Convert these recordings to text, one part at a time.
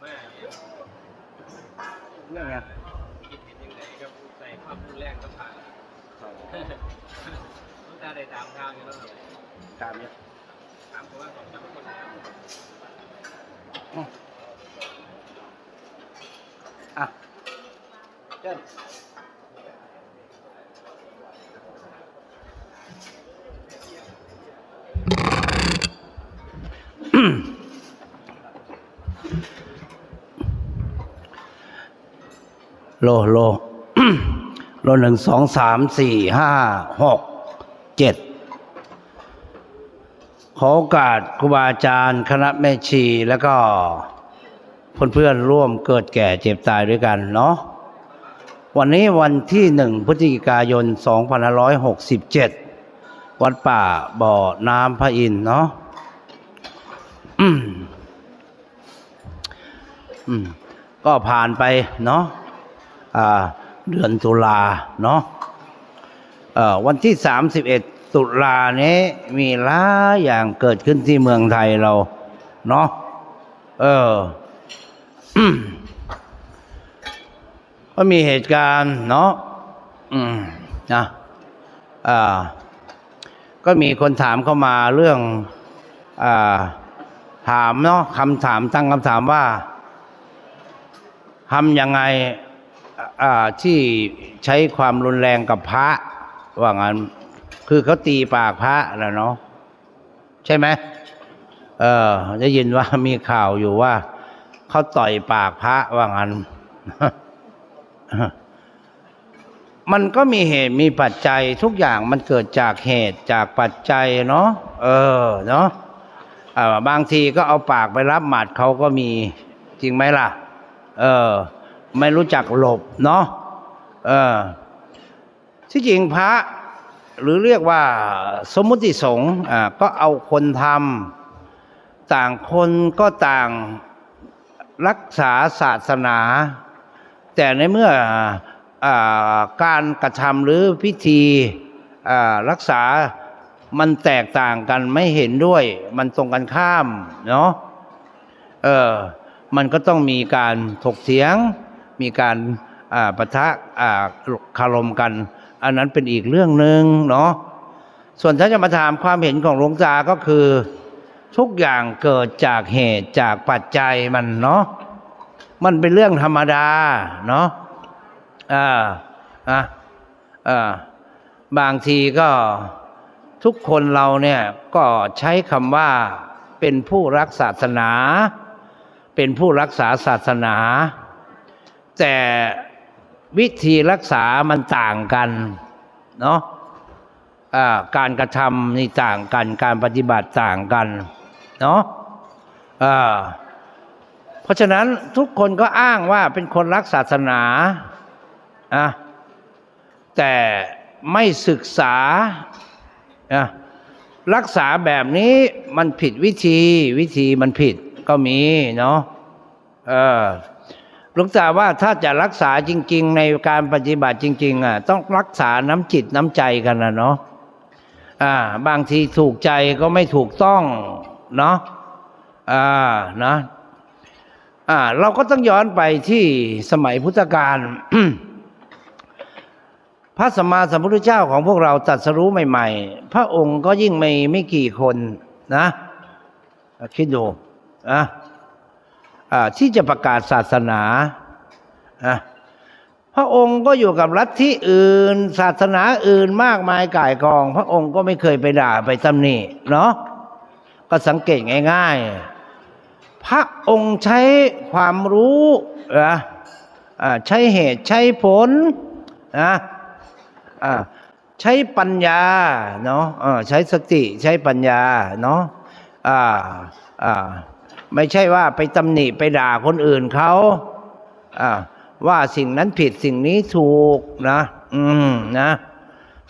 แม่เนี่ย่ไงคิไงครับใส่ข้าวผู้แรกก็ผ่านน้องตาได้ตามทางอยู่แล้วตามเนี่ยถามผมว่าผมจะเนคนถามอะเจ้า โลโลโลหนึ่งสองสามสี่ห้าหกเจ็ดขอโอกาสครูบาอาจารย์ คณะแม่ชีแล้วก็เพื่อนๆร่วมเกิดแก่เจ็บตายด้วยกันเนาะวันนี้วันที่หนึ่งพฤศจิกายน 2567 วัดป่าบ่อน้ำพระอินเนาะก็ผ่านไปเนาะ เดือนตุลาเนาะวันที่ 31 ตุลานี้มีหลายอย่างเกิดขึ้นที่เมืองไทยเรา เนาะเออก็มีเหตุการณ์เนาะอืมนะอ่าก็มีคนถามเข้ามาเรื่องอ่าถามเนาะคำถามตั้งคำถามว่าทำยังไง ที่ใช้ความรุนแรงกับพระ ว่างั้น คือเขาตีปากพระแล้วเนาะใช่ไหมเออได้ยินว่ามีข่าวอยู่ว่าเขาต่อยปากพระว่างั้นมันก็มีเหตุมีปัจจัยทุกอย่างมันเกิดจากเหตุจากปัจจัยเนาะเออเนาะบางทีก็เอาปากไปรับหมัดเขาก็มีจริงไหมล่ะ เออ ไม่รู้จักหลบเนาะเออที่จริงพระ หรือเรียกว่าสมมุติสงฆ์อ่าก็เอาคนทำต่างคนก็ต่างรักษาศาสนา แต่ในเมื่ออการกระทำหรือพิธีรักษามันแตกต่างกันไม่เห็นด้วย มันตรงกันข้ามเนาะเออมันก็ต้องมีการถกเถียง มีการอ่าปะทะคารมกัน อันนั้นเป็นอีกเรื่องหนึ่งเนาะส่วนถ้าจะมาถามความเห็นของหลวงตาก็คือ ทุกอย่างเกิดจากเหตุจากปัจจัยมันเนาะมันเป็นเรื่องธรรมดาเนาะอ่าอะอ่าบางทีก็ทุกคนเราเนี่ยก็ใช้คำว่าเป็นผู้รักศาสนา เป็นผู้รักษาศาสนา แต่วิธีรักษามันต่างกันเนาะการกระทำนี่ต่างกัน การปฏิบัติต่างกันเนาะเพราะฉะนั้นทุกคนก็อ้างว่าเป็นคนรักศาสนาอะแต่ไม่ศึกษาอะรักษาแบบนี้มันผิดวิธีวิธีมันผิดก็มีเนาะเออ หลวงตาว่าถ้าจะรักษาจริง ๆ ในการปฏิบัติจริง ๆ อะ ต้องรักษาน้ำจิตน้ำใจกันนะเนาะอ่า บางทีถูกใจก็ไม่ถูกต้อง เนาะอ่านะอ่า เราก็ต้องย้อนไปที่สมัยพุทธกาลพระสัมมาสัมพุทธเจ้าของพวกเราตรัสรู้ใหม่ ๆ พระองค์ก็ยิ่งไม่ไม่กี่คนนะ คิดดูนะอ่า ที่จะประกาศศาสนาพระองค์ก็อยู่กับลัทธิอื่น ศาสนาอื่นมากมายก่ายกอง พระองค์ก็ไม่เคยไปด่าไปตำหนิเนาะก็สังเกตง่าย ๆ พระองค์ใช้ความรู้นะใช้เหตุใช้ผลนะใช้ปัญญาเนาะใช้สติใช้ปัญญาเนาะอ่าอ่า ไม่ใช่ว่าไปตำหนิไปด่าคนอื่นเขาว่าสิ่งนั้นผิดสิ่งนี้ถูกนะ อืมนะ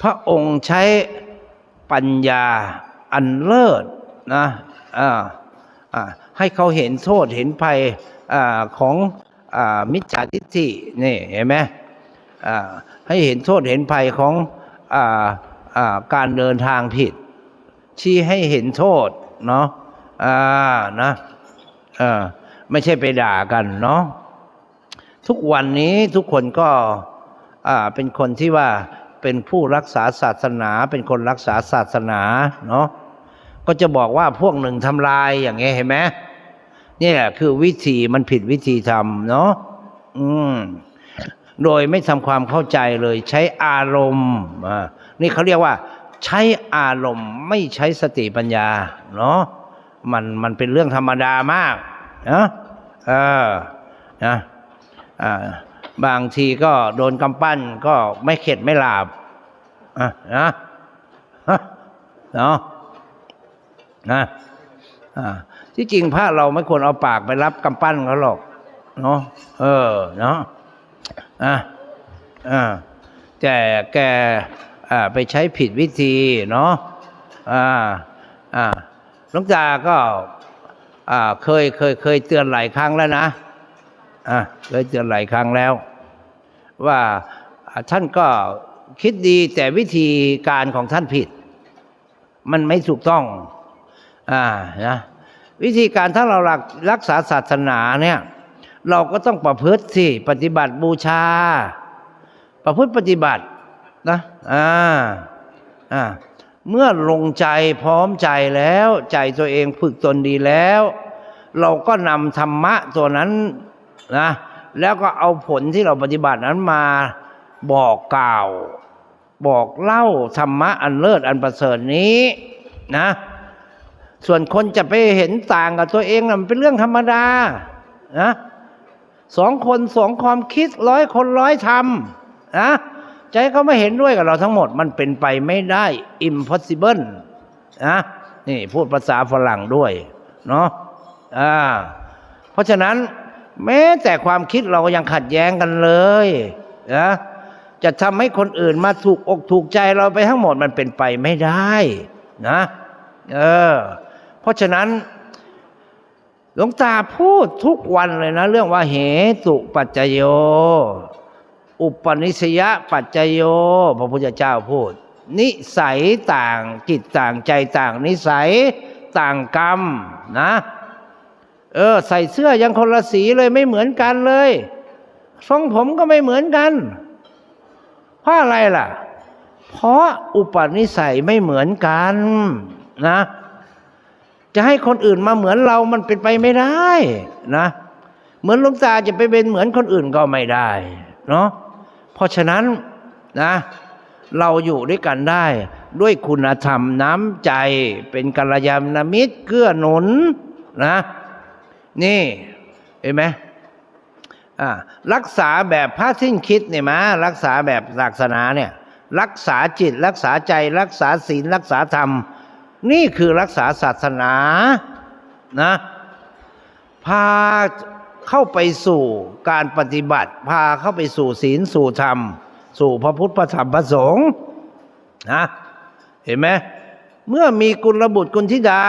พระองค์ใช้ปัญญาอันเลิศนะอ่าอ่าให้เขาเห็นโทษเห็นภัยอ่าของอ่ามิจฉาทิฏฐินี่เห็นไหมอ่าให้เห็นโทษเห็นภัยของอ่าอ่าการเดินทางผิด ชี้ให้เห็นโทษเนาะอ่านะ ไม่ใช่ไปด่ากันเนาะทุกวันนี้ทุกคนก็เป็นคนที่ว่าเป็นผู้รักษาศาสนา เป็นคนรักษาศาสนาเนาะก็จะบอกว่าพวกหนึ่งทำลายอย่างเงี้ยเห็นไหมเนี่ยคือวิธีมันผิดวิธีทำเนาะอืมโดยไม่ทำความเข้าใจเลยใช้อารมณ์นี่เขาเรียกว่า ใช้อารมณ์ไม่ใช้สติปัญญาเนาะ มันมันเป็นเรื่องธรรมดามากนะเออนะอ่าบางทีก็โดนกำปั้นก็ไม่เข็ดไม่หลาบอะนะเนาะนะอ่าที่จริงพระเราไม่ควรเอาปากไปรับกำปั้นเขาหรอกเนาะเออเนาะอะอ่าแต่แกอ่าไปใช้ผิดวิธีเนาะอ่าอ่า หลวงตาก็เคยเคยเคยเตือนหลายครั้งแล้วนะเคยเตือนหลายครั้งแล้วว่าอ่าท่านก็คิดดีแต่วิธีการของท่านผิด มันไม่ถูกต้องอ่านะวิธีการถ้าเรารักรักษาศาสนาเนี่ย เราก็ต้องประพฤติสิปฏิบัติบูชา ประพฤติปฏิบัตินะอ่าอ่า เมื่อลงใจพร้อมใจแล้ว ใจตัวเองฝึกตนดีแล้ว เราก็นำธรรมะตัวนั้นนะแล้วก็เอาผลที่เราปฏิบัตินั้นมาบอกกล่าว บอกเล่าธรรมะอันเลิศอันประเสริฐนี้นะ ส่วนคนจะไปเห็นต่างกับตัวเองนะมันเป็นเรื่องธรรมดานะสองคนสองความคิดร้อยคนร้อยทำนะ ใจเขาไม่เห็นด้วยกับเราทั้งหมดมันเป็นไปไม่ได้ impossible นะนี่พูดภาษาฝรั่งด้วยเนาะอ่าเพราะฉะนั้นแม้แต่ความคิดเราก็ยังขัดแย้งกันเลยนะจะทำให้คนอื่นมาถูกอกถูกใจเราไปทั้งหมดมันเป็นไปไม่ได้นะเออเพราะฉะนั้นหลวงตาพูดทุกวันเลยนะ เรื่องว่าเหตุปัจจโย อุปนิสยปัจจโย พระพุทธเจ้าพูด นิสัยต่างจิตต่างใจต่าง นิสัยต่างกรรมนะ เออ ใส่เสื้อยังคนละสีเลยไม่เหมือนกันเลยทรงผมก็ไม่เหมือนกัน เพราะอะไรล่ะ เพราะอุปนิสัยไม่เหมือนกันนะ จะให้คนอื่นมาเหมือนเรามันเป็นไปไม่ได้นะ เหมือนลุงตาจะไปเป็นเหมือนคนอื่นก็ไม่ได้ เนาะ เพราะฉะนั้นนะเราอยู่ด้วยกันได้ ด้วยคุณธรรมน้ำใจเป็นกัลยาณมิตรเกื้อหนุนนะ นี่เห็นไหมรักษาแบบพระสิ้นคิดเนี่ยมารักษาแบบศาสนาเนี่ยรักษาจิตรักษาใจรักษาศีลรักษาธรรม นี่คือรักษาศาสนานะพา เข้าไปสู่การปฏิบัติ พาเข้าไปสู่ศีลสู่ธรรม สู่พระพุทธพระธรรมพระสงฆ์นะเห็นไหมเมื่อมีกุลบุตรกุลธิดา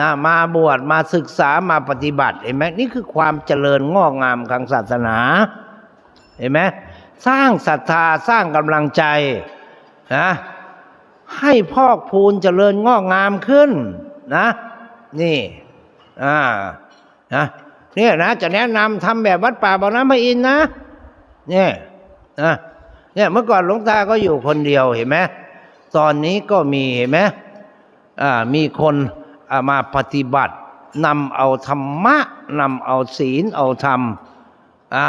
นะมาบวชมาศึกษามาปฏิบัติเห็นไหมนี่คือความเจริญงอกงามทางศาสนา เห็นไหมสร้างศรัทธาสร้างกำลังใจนะให้พอกพูนเจริญงอกงามขึ้นนะ นี่อ่านะ เนี่ยนะจะแนะนำทำแบบวัดป่าบางน้ำพระอินนะ เนี่ยนะเนี่ยเมื่อก่อนหลวงตาก็อยู่คนเดียวเห็นไหมตอนนี้ก็มีเห็นไหมอ่ามีคนามาปฏิบัตินำเอาธรรมะนำเอาศีลเอาธรรมอ่า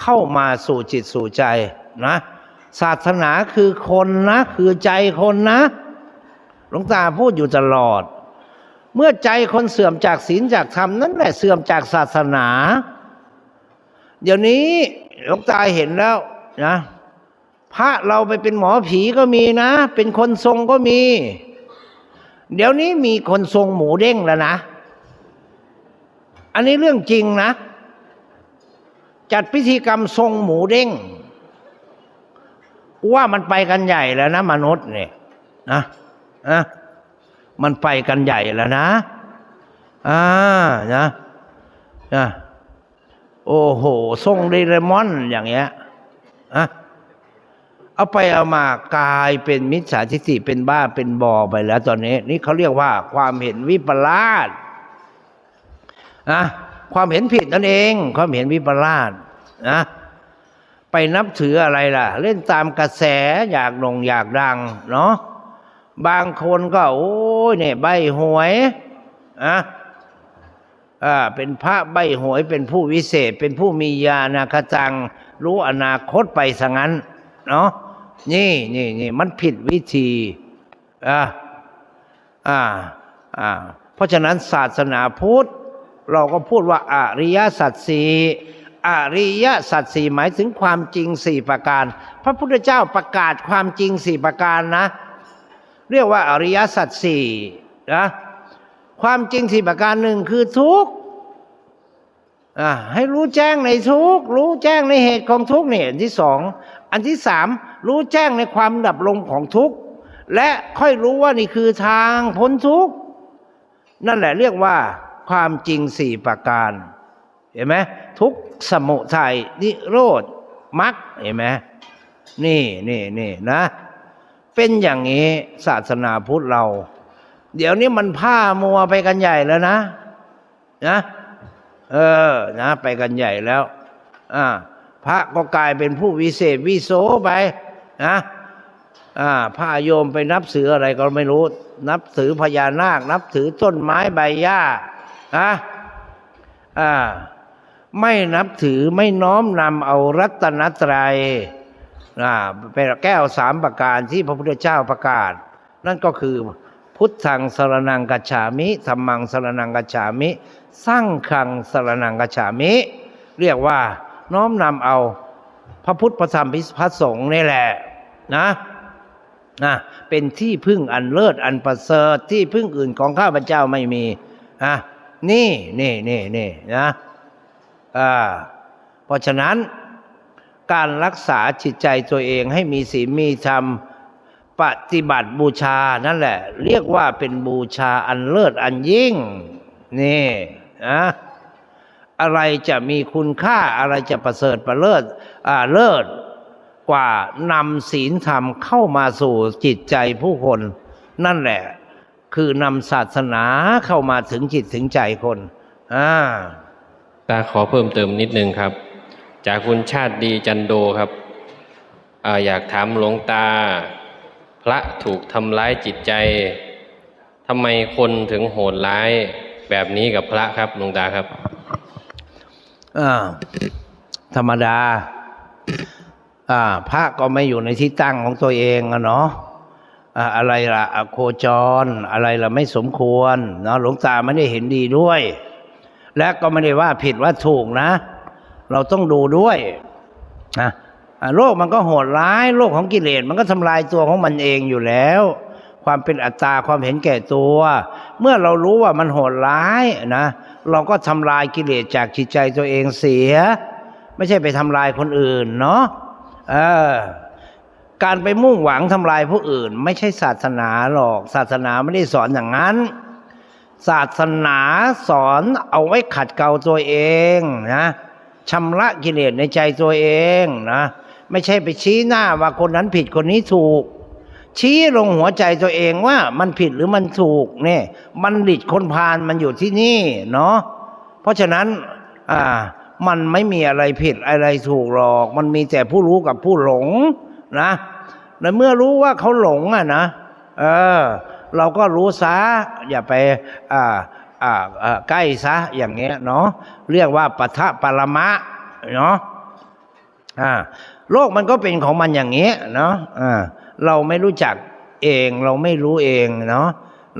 เข้ามาสู่จิตสู่ใจนะศาสนาคือคนนะ คือใจคนนะ หลวงตาพูดอยู่ตลอด เมื่อใจคนเสื่อมจากศีลจากธรรมนั่นแหละเสื่อมจากศาสนา เดี๋ยวนี้หลวงตาเห็นแล้วนะพระเราไปเป็นหมอผีก็มีนะ เป็นคนทรงก็มี เดี๋ยวนี้มีคนทรงหมูเด้งแล้วนะ อันนี้เรื่องจริงนะ จัดพิธีกรรมทรงหมูเด้ง ว่ามันไปกันใหญ่แล้วนะ มนุษย์เนี่ยนะนะ มันไปกันใหญ่แล้วนะอ่านะนะโอ้โหทรงเดเรมอนอย่างเงี้ยอะเอาไปเอามากลายเป็นมิจฉาทิฏฐิเป็นบ้าเป็นบอไปแล้ว ตอนนี้ นี่เขาเรียกว่าความเห็นวิปลาสนะความเห็นผิดนั่นเอง ความเห็นวิปลาสนะไปนับถืออะไรล่ะ เล่นตามกระแสอยากลงอยากดัง เนาะ บางคนก็โอ้ยเนี่ยใบหวยอะอ่าเป็นพระใบหวยเป็นผู้วิเศษ เป็นผู้มีญาณคจัง รู้อนาคตไปซะงั้นเนาะนี่นี่นี่มันผิดวิธีอ่าอ่าอ่าเพราะฉะนั้นศาสนาพุทธเราก็พูดว่าอริยสัจสี่อริยสัจสี่หมายถึงความจริงสี่ประการ พระพุทธเจ้าประกาศความจริงสี่ประการนะ เรียกว่าอริยสัจสี่นะความจริงสี่ประการหนึ่งคือทุกข์ให้รู้แจ้งในทุกข์รู้แจ้งในเหตุของทุกข์เนี่ยอันที่สองอันที่สามรู้แจ้งในความดับลงของทุกข์และค่อยรู้ว่านี่คือทางพ้นทุกข์นั่นแหละเรียกว่าความจริงสี่ประการ เห็นไหมทุกข์สมุทัยนิโรธมรรคเห็นไหมนี่นี่นี่นะ เป็นอย่างนี้ศาสนาพุทธเรา เดี๋ยวนี้มันผ้ามัวไปกันใหญ่แล้วนะ นะ เออ นะ ไปกันใหญ่แล้ว อ่า พระก็กลายเป็นผู้วิเศษวิโสไปนะอ่าพระโยมไปนับถืออะไรก็ไม่รู้ นับถือพญานาค นับถือต้นไม้ใบหญ้าอะอ่า ไม่นับถือไม่น้อมนำเอารัตนตรัย เป็นแก้วสามประการที่พระพุทธเจ้าประกาศ นั่นก็คือพุทธังสรนังกัจฉามิธรรมังสรนังกัจฉามิ สร้างขังสรนังกัจฉามิ เรียกว่าน้อมนำเอาพระพุทธพระธรรมพระสงฆ์นี่แหละนะนะเป็นที่พึ่งอันเลิศอันประเสริฐที่พึ่งอื่นของข้าพเจ้าไม่มีอะนี่นี่นี่นี่นะอ่าเพราะฉะนั้น การรักษาจิตใจตัวเองให้มีศีลมีธรรมปฏิบัติบูชานั่นแหละ เรียกว่าเป็นบูชาอันเลิศอันยิ่ง นี่นะอะไรจะมีคุณค่าอะไรจะประเสริฐประเลิศอ่าเลิศกว่านำศีลธรรมเข้ามาสู่จิตใจผู้คน นั่นแหละ คือนำศาสนาเข้ามาถึงจิตถึงใจคนอ่าตาขอเพิ่มเติมนิดนึงครับ จากคุณชาติดีจันโดครับออยากถามหลวงตา พระถูกทำร้ายจิตใจทำไมคนถึงโหดร้ายแบบนี้กับพระครับหลวงตาครับธรรมดาพระก็ไม่อยู่ในที่ตั้งของตัวเองอะเนาะอะไรล่ะโคจร อะไรล่ะไม่สมควรเนาะหลวงตาไม่ได้เห็นดีด้วย และก็ไม่ได้ว่าผิดว่าถูกนะ เราต้องดูด้วยนะโลกมันก็โหดร้ายโลกของกิเลสมันก็ทำลายตัวของมันเองอยู่แล้ว ความเป็นอัตตาความเห็นแก่ตัว เมื่อเรารู้ว่ามันโหดร้ายนะเราก็ทำลายกิเลสจากจิตใจตัวเองเสีย ไม่ใช่ไปทำลายคนอื่นเนาะเออการไปมุ่งหวังทำลายผู้อื่น ไม่ใช่ศาสนาหรอก ศาสนาไม่ได้สอนอย่างนั้น ศาสนาสอนเอาไว้ขัดเกลาตัวเองนะ ชำระกิเลสในใจตัวเองนะไม่ใช่ไปชี้หน้าว่าคนนั้นผิดคนนี้ถูก ชี้ลงหัวใจตัวเองว่ามันผิดหรือมันถูกเนี่ยมันดิดคนพาลมันอยู่ที่นี่เนาะเพราะฉะนั้นอ่ามันไม่มีอะไรผิดอะไรถูกหรอก มันมีแต่ผู้รู้กับผู้หลงนะในเมื่อรู้ว่าเขาหลงอะนะเออเราก็รู้ซะอย่าไปอ่า ใกล้ซะอย่างเงี้ยเนาะเรียกว่าปะทะปรมะเนาะโลกมันก็เป็นของมันอย่างเงี้ยเนาะเราไม่รู้จักเองเราไม่รู้เองเนาะ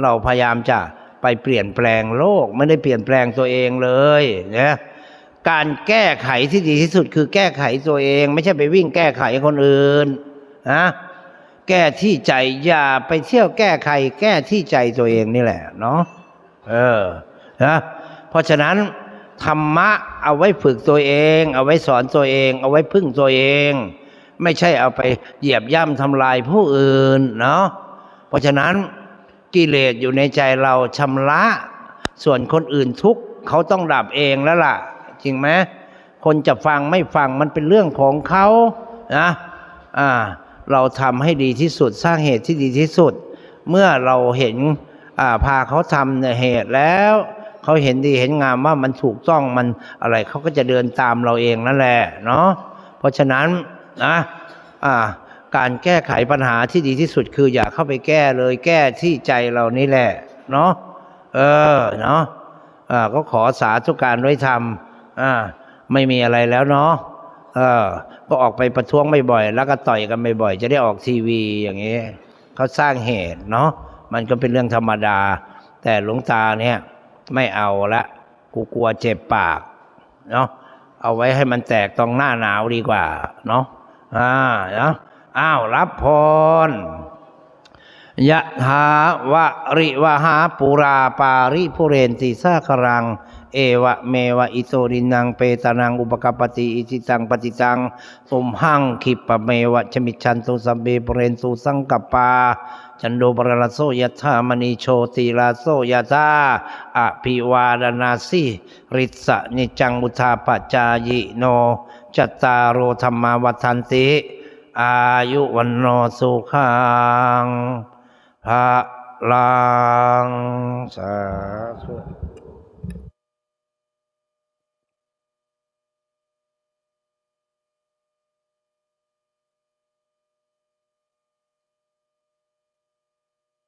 เราพยายามจะไปเปลี่ยนแปลงโลกไม่ได้เปลี่ยนแปลงตัวเองเลยนะการแก้ไขที่ดีที่สุดคือแก้ไขตัวเอง ไม่ใช่ไปวิ่งแก้ไขคนอื่นนะแก้ที่ใจอย่าไปเที่ยวแก้ไขแก้ที่ใจตัวเองนี่แหละเนาะ เออนะเพราะฉะนั้นธรรมะเอาไว้ฝึกตัวเอง เอาไว้สอนตัวเอง เอาไว้พึ่งตัวเอง ไม่ใช่เอาไปเหยียบย่ำทำลายผู้อื่นเนาะเพราะฉะนั้นกิเลสอยู่ในใจเราชำระ ส่วนคนอื่นทุกเขาต้องดับเองแล้วล่ะ จริงไหมคนจะฟังไม่ฟังมันเป็นเรื่องของเขานะอ่าเราทำให้ดีที่สุดสร้างเหตุที่ดีที่สุด เมื่อเราเห็น พาเขาทำในเหตุแล้วเขาเห็นดีเห็นงามว่ามันถูกต้องมันอะไรเขาก็จะเดินตามเราเองนั่นแหละเนาะเพราะฉะนั้นนะอ่าการแก้ไขปัญหาที่ดีที่สุดคืออย่าเข้าไปแก้เลยแก้ที่ใจเรานี่แหละเนาะเออเนาะอ่าก็ขอสาธุการไว้ทำอ่าไม่มีอะไรแล้วเนาะเออ ก็ออกไปประท้วงบ่อยๆแล้วก็ต่อยกันบ่อยๆจะได้ออกทีวีอย่างนี้เขาสร้างเหตุเนาะ มันก็เป็นเรื่องธรรมดา แต่หลวงตาเนี่ยไม่เอาละกูกลัวเจ็บปากเนาะเอาไว้ให้มันแตกตรงหน้าหนาวดีกว่า เนาะอ่าเนาะอ้าวรับพร ยะถาวะริวหาปุราปาริปุเรนติสาครัง เอวะเมวะอิโตดินังเปตานังอุปกปติอิจิตังปฏิตังตุมหังคิปะเมวะชมิชันตุสัมเบปุเรนตุสังกปาจันโดปรลโสยถามณีโชติลาโสยถาอภิวาดนาสิริสะนิจังบุทาปจายิโนจัตตารโอธรรมาวัฏันติ อายุวันโนสุขัง พระลังสาธุ